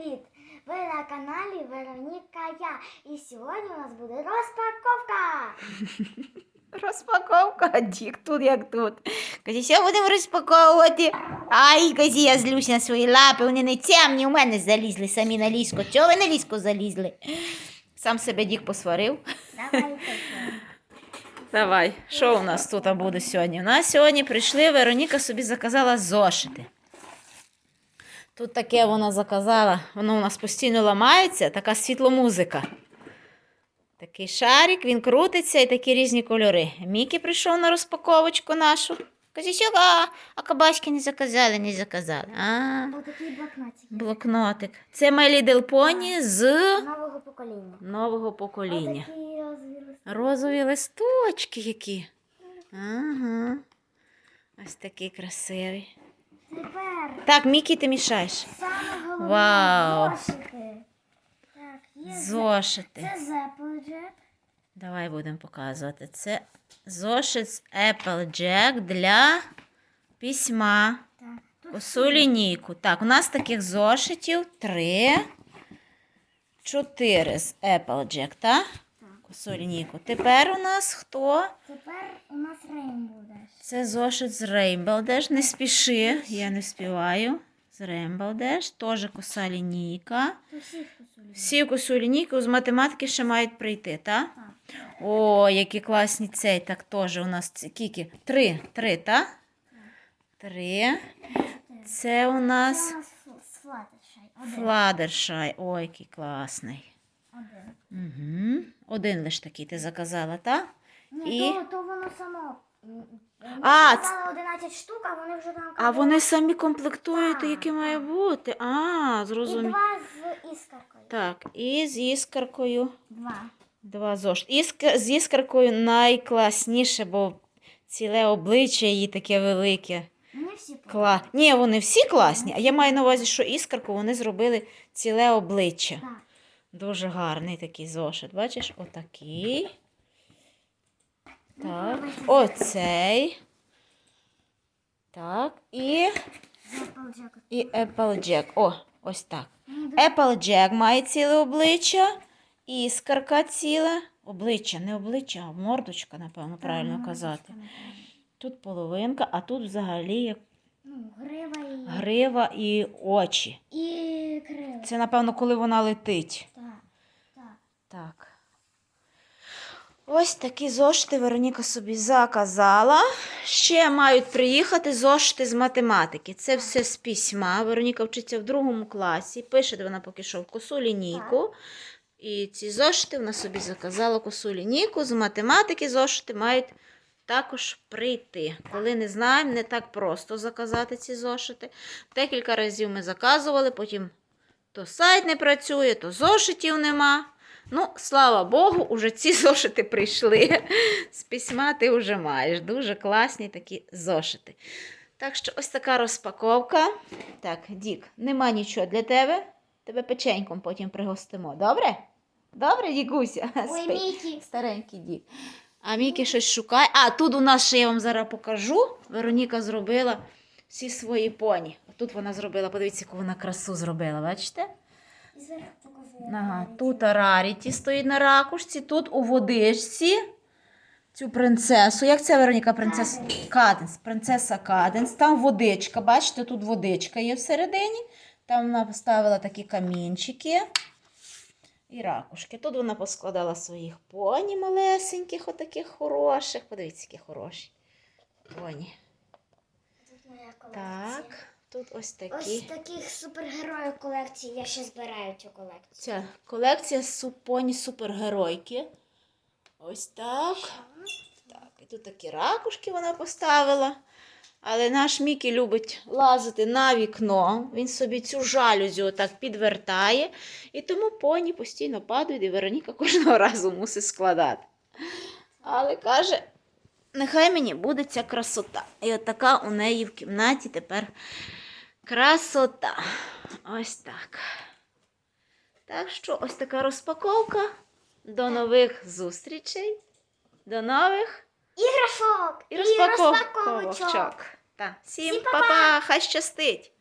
привіт! Ви на каналі Вероніка Я. І сьогодні у нас буде розпаковка. Розпаковка, дік тут як тут. Казі, що будемо розпаковувати? Ай, казі, я злюсь на свої лапи, вони не темні, у мене залізли самі на ліжко. Чого ви на ліжко залізли? Сам себе дік посварив. Давайте. Давай, що у нас тут буде сьогодні? У нас сьогодні прийшли, Вероніка собі заказала зошити. Тут таке вона заказала, воно у нас постійно ламається, така світломузика. Такий шарик, він крутиться і такі різні кольори. Мікі прийшов на розпаковочку нашу. Каже, що, а, а кабачки не заказали, не заказали. А, такий блокнотик. блокнотик. Це My Little Pony з Нового покоління. нового покоління. Ось такі розові листи. Розові листочки які. Ага. Ось такий красивий. Тепер Так, Мікі, ти мішаєш. саме головне Вау. зошити. Так, є Зошити. Це Applejack. Давай будемо показувати. Це зошит з Applejack для письма. Так, тут Косу лінійку. Так, у нас таких зошитів три, чотири з Applejack, так? Косу лінійку. Тепер у нас хто? тепер у нас Rainbow. Це зошит з Rainbow Не спіши, я не співаю. З Rainbow Dash. Теж коса лінійка. Всі косу лінійку з математики ще мають прийти, так? О, які класні цей. Так теж у нас скільки? Три. Три, так? Три. Це у нас. Фладершай. Ой, який класний. Один. Угу. Один лиш такий ти заказала, так? Ні, І? то, то воно само. А, сказали 11 штук, а вони вже там А вони самі комплектують, Так, яке має бути. А, І зрозуміло. два з іскаркою. Так, і з іскаркою. Два. Два зошит. Іск... З іскаркою найкласніше, бо ціле обличчя її таке велике. Вони всі. Кла... Ні, вони всі класні, а я маю на увазі, що іскарку вони зробили ціле обличчя. Так. Дуже гарний такий зошит. Бачиш, отакий. Так. Оцей. Так. І, і Applejack. О, ось так. Дуже Applejack має ціле обличчя. Іскарка ціле. Обличчя, не обличчя, а мордочка, напевно, правильно казати. Тут половинка, а тут взагалі як Ну, грива і. грива і очі. І крила. Це, напевно, коли вона летить. Так. Так. Так. Ось такі зошити Вероніка собі заказала. Ще мають приїхати зошити з математики. Це все з письма. Вероніка вчиться в другому класі. Пише вона поки що в косу лінійку. І ці зошити вона собі заказала косу лінійку. З математики зошити мають також прийти. Коли не знаємо, не так просто заказати ці зошити. Декілька разів ми заказували, потім то сайт не працює, то зошитів нема. Ну, слава Богу, уже ці зошити прийшли. З письма ти вже маєш. Дуже класні такі зошити. Так що ось така розпаковка. Так, Дік, нема нічого для тебе. Тебе печеньком потім пригостимо. Добре? Добре, Дікуся? Ой, Спи. Мікі. Старенький дік. А Мікі щось шукає. А, тут у нас ще я вам зараз покажу. Вероніка зробила всі свої поні. Тут вона зробила, подивіться, яку вона красу зробила, бачите? Ага, тут Раріті стоїть на ракушці, тут у водичці цю принцесу. Як це Вероніка принцеса? Каденс. Принцеса Каденс. Там водичка, бачите, тут водичка є всередині. Там вона поставила такі камінчики і ракушки. Тут вона поскладала своїх поні малесеньких, отаких хороших. Подивіться, які хороші поні. Тут моя колекція. Так, тут ось Ось таких супергероїв колекції. Я ще збираю цю колекцію. Ця колекція су- поні супергеройки. Ось так. Так, і тут такі ракушки вона поставила. Але наш Мікі любить лазити на вікно. Він собі цю жалюзю отак підвертає. І тому поні постійно падають, і Вероніка кожного разу мусить складати. Але каже, нехай мені буде ця красота. І от така у неї в кімнаті тепер красота. Ось так. Так що ось така розпаковка. До нових зустрічей. До нових Іграшок! і розпаковочок. розпаковочок. Так. Всім Всім па-па, хай щастить!